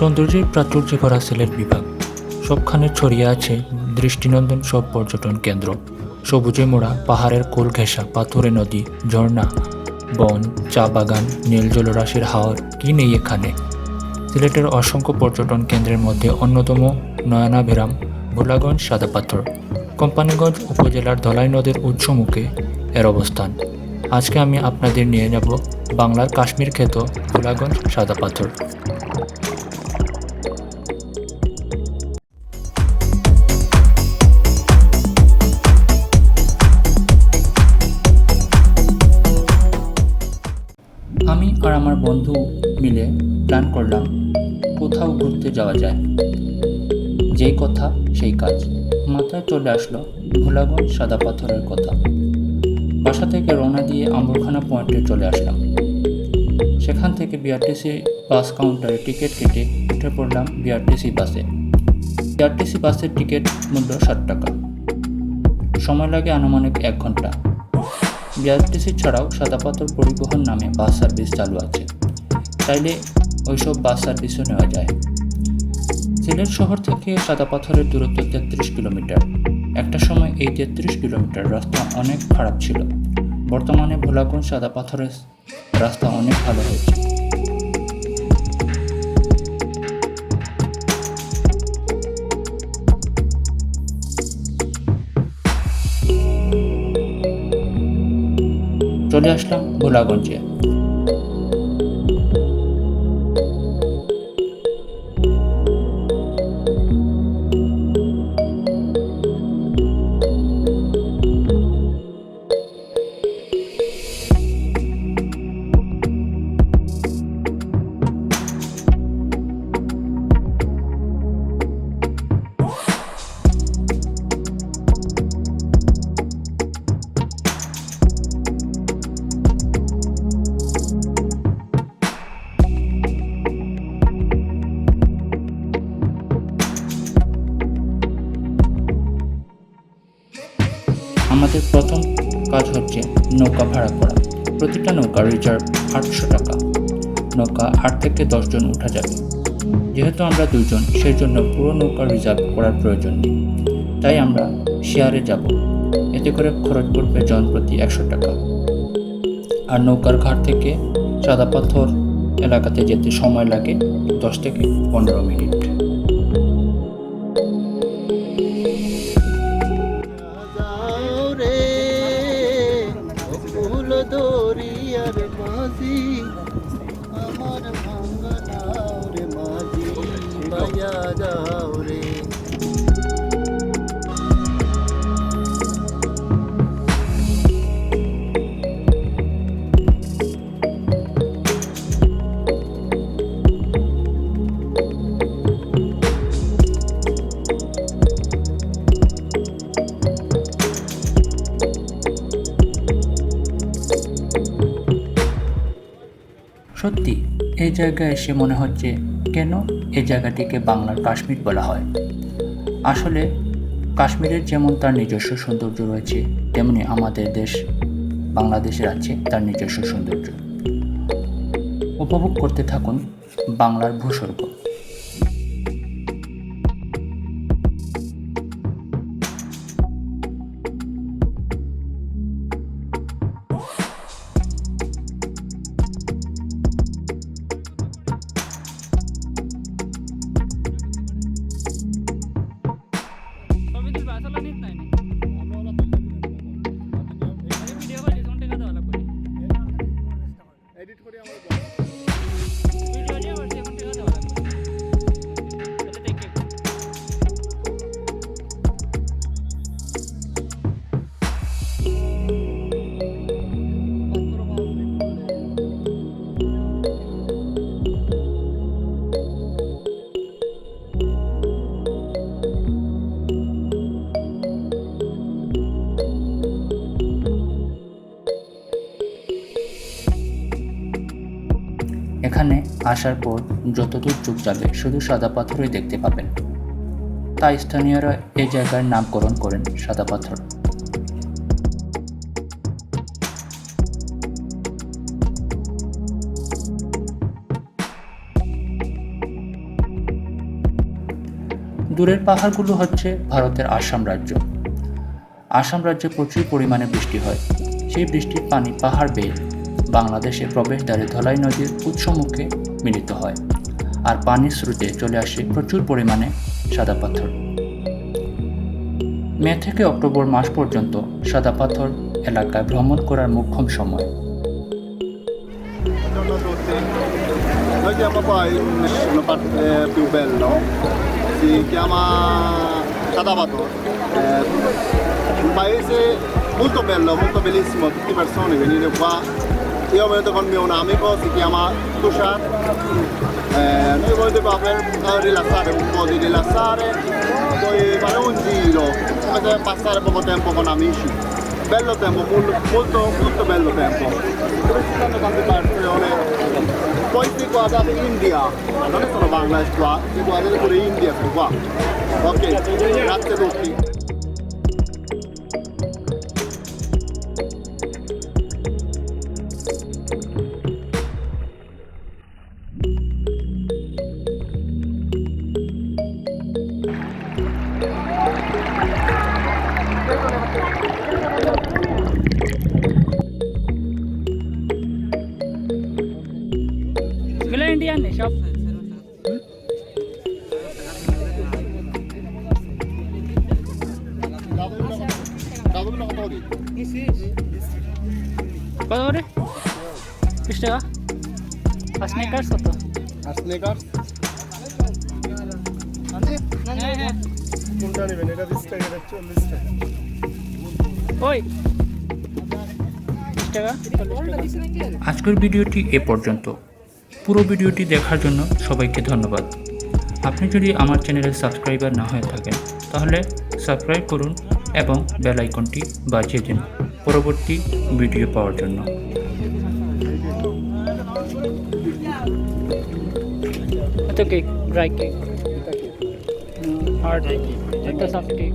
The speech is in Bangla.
সৌন্দর্যের প্রাচুর্যে ভরা সিলেট বিভাগ। সবখানে ছড়িয়ে আছে দৃষ্টিনন্দন সব পর্যটন কেন্দ্র। সবুজে মোড়া পাহাড়ের কোল ঘেঁষা পাথুরে নদী, ঝর্ণা, বন, চা বাগান, নীল জলরাশির হাওর, কি নেই এখানে? সিলেটের অসংখ্য পর্যটন কেন্দ্রের মধ্যে অন্যতম নয়নাভিরাম, ভোলাগঞ্জ সাদা পাথর। কোম্পানিগঞ্জ উপজেলার ধলাই নদের উৎসমুখে এর অবস্থান। আজকে আমি আপনাদের নিয়ে যাব বাংলার কাশ্মীর খ্যাত ভোলাগঞ্জ সাদা পাথর। আমি আর আমার বন্ধু মিলে প্ল্যান করলাম কোথাও ঘুরতে যাওয়া যায়। যেই কথা, সেই কাজ। মাথায় চলে আসলো ভোলাগঞ্জ সাদা পাথরের কথা। বাসা থেকে রওনা দিয়ে আম্বরখানা পয়েন্টে চলে আসলাম। সেখান থেকে বিআরটিসি বাস কাউন্টারে টিকিট কেটে উঠে পড়লাম বিআরটিসি বাসে। বিআরটিসি বাসের টিকিট মূল্য ষাট টাকা। সময় লাগে আনুমানিক এক ঘণ্টা। বিআরটিসি ছাড়াও সাদাপাথর পরিবহন নামে বাস সার্ভিস চালু আছে। চাইলে ওইসব বাস সার্ভিসও নেওয়া যায়। সিলেট শহর থেকে সাদাপাথরের দূরত্ব তেত্রিশ কিলোমিটার। একটা সময় এই তেত্রিশ কিলোমিটার রাস্তা অনেক খারাপ ছিল। বর্তমানে ভোলাগঞ্জ সাদাপাথরের রাস্তা অনেক ভালো হয়েছে। চলে আসলাম ভোলাগঞ্জে আমাদের প্রথম কাজ হচ্ছে নৌকা ভাড়া করা। প্রতিটা নৌকা রিজার্ভ আটশো টাকা। নৌকা আট থেকে দশজন উঠা যাবে। যেহেতু আমরা দুজন সেই জন্য পুরো নৌকা রিজার্ভ করার প্রয়োজন নেই। তাই আমরা শেয়ারে যাব। এতে করে খরচ পড়বে জন প্রতি একশো টাকা। আর নৌকার ঘাট থেকে সাদা পাথর এলাকাতে যেতে সময় লাগে দশ থেকে পনেরো মিনিট। সত্যি এই জায়গায় এসে মনে হচ্ছে কেন এই জায়গাটিকে বাংলার কাশ্মীর বলা হয়। আসলে, কাশ্মীরের যেমন তার নিজস্ব সৌন্দর্য রয়েছে, তেমনি আমাদের দেশ, বাংলাদেশের আছে তার নিজস্ব সৌন্দর্য। উপভোগ করতে থাকুন বাংলার ভূস্বর্গ। আসার পর যতদূর চোখ যাবে, শুধু সাদা পাথরই দেখতে পাবেন। তাই স্থানীয়রা এই জায়গার নামকরণ করেন সাদা পাথর। দূরের পাহাড়গুলো হচ্ছে ভারতের আসাম রাজ্য। আসাম রাজ্যে প্রচুর পরিমাণে বৃষ্টি হয়। সেই বৃষ্টির পানি পাহাড় বেয়ে বাংলাদেশের প্রবেশদ্বারে ধলাই নদীর উৎসমুখে মিলিত হয়। আর পানির স্রোতে চলে আসে প্রচুর পরিমাণে সাদা পাথর। মে থেকে অক্টোবর মাস পর্যন্ত সাদা পাথর এলাকায় ভ্রমণ করার মুখ্যম সময়। Un paese molto bello, molto bellissimo, tutte persone venire qua Io venuto con mio un amico, si chiama Tushar. Eh, noi vogliamo per eh, rilassare, un po' di rilassare, poi fare un giro, come passare poco tempo con amici. Bello tempo, molto, molto, bello tempo. Dove ci sono tante persone. Poi si guarda India, non è solo Bangladesh qua, si guarda pure India qua. Ok, grazie a tutti. Indian সব কত করে বিশ টাকা আর স্নেকার্স কত আর স্নেকার কোনটা নেবেন এটা বিশ টাকা এটা চল্লিশ টাকা ওই বিশ টাকা আজকের ভিডিওটি এ পর্যন্ত। পুরো ভিডিওটি দেখার জন্য সবাইকে ধন্যবাদ আপনি যদি আমার চ্যানেলে সাবস্ক্রাইবার না হয়ে থাকেন তাহলে সাবস্ক্রাইব করুন এবং বেল আইকনটি বাজিয়ে দিন পরবর্তী ভিডিও পাওয়ার জন্য ড্রাই কেক হার্ড একটা সফট কেক